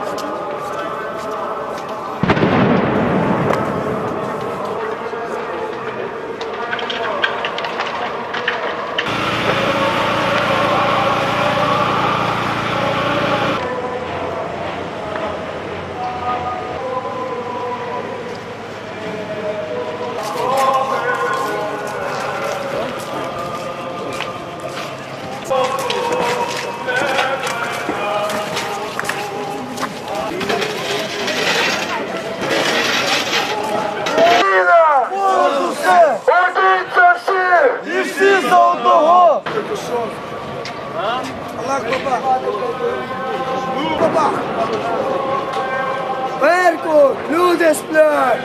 you Берку, люди сплять!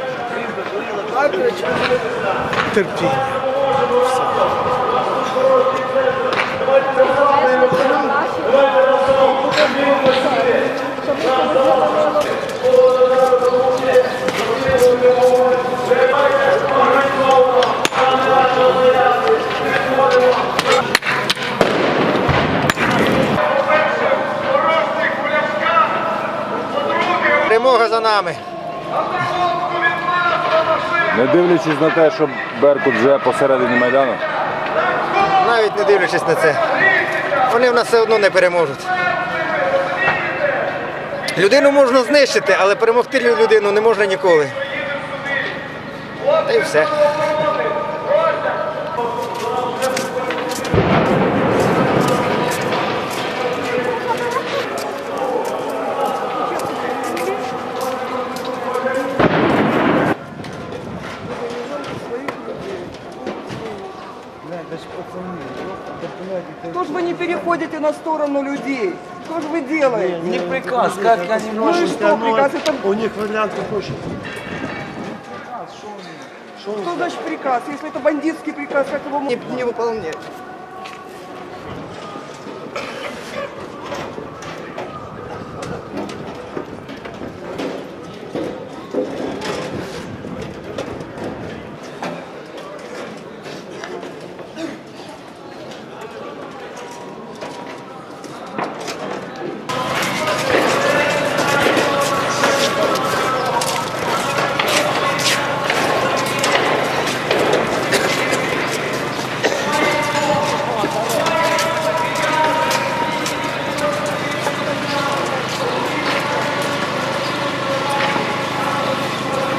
Терпіння. Перемога за нами. Не дивлячись на те, що Беркут вже посередині Майдану. Навіть не дивлячись на це. Вони в нас все одно не переможуть. Людину можна знищити, але перемогти людину не можна ніколи. Та й все. Что ж вы не переходите на сторону людей? Что же вы делаете? У них приказ, как они Ну и можут... что, приказ это... У них варианты хочет. Что значит приказ? Если это бандитский приказ, как его... Не, не выполнять.